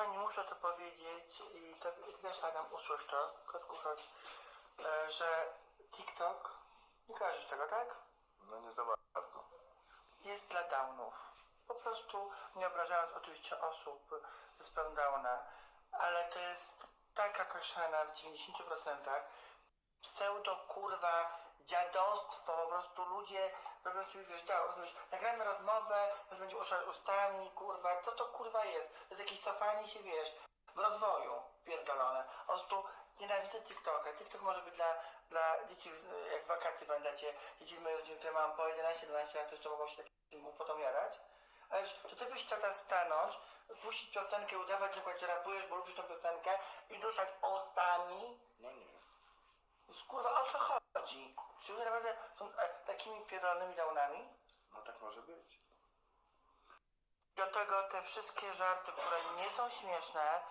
kochani, muszę to powiedzieć i to, ty też Adam usłysz to, kotku chodź, że TikTok, nie kojarzysz tego, tak? No nie za bardzo. Jest dla downów. Po prostu, nie obrażając oczywiście osób sprawą downa, ale to jest taka kaszana w 90% pseudo kurwa dziadostwo, po prostu ludzie robią sobie, wiesz, da, rozumiesz, nagramy rozmowę, teraz będzie uszać ustami, kurwa, co to kurwa jest? To jest jakieś cofanie się, wiesz, w rozwoju pierdolone. Po prostu nienawidzę TikToka. TikTok może być dla, dla dzieci, jak w wakacje pamiętacie, dzieci z mojej rodziny, które mam po 11-12 lat, to jeszcze mogą się takim głupotą jarać. Ale wiesz, to ty byś chciał teraz stanąć, puścić piosenkę, udawać, że rapujesz, bo lubisz tą piosenkę i duszać ustami, No nie. Więc, Kurwa, o co chodzi? Czy ludzie naprawdę są e, takimi pierdolonymi downami? No tak może być. Do tego te wszystkie żarty, które nie są śmieszne,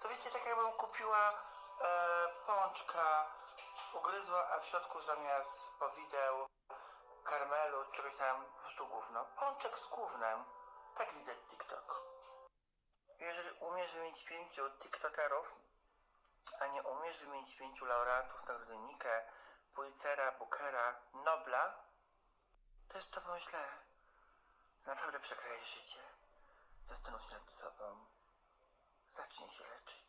to wiecie, tak jakbym kupiła e, pączka, ugryzła, a w środku zamiast powideł, karmelu, czegoś tam, po prostu gówno. Pączek z gównem. Tak widzę TikTok. Jeżeli umiesz wymienić pięciu TikTokerów, a nie umiesz wymienić pięciu laureatów nagrody Nike, Pulitzera, Bookera, Nobla, to jest z tobą źle. Naprawdę przekrajesz życie. Zastanów się nad sobą. Zacznij się leczyć.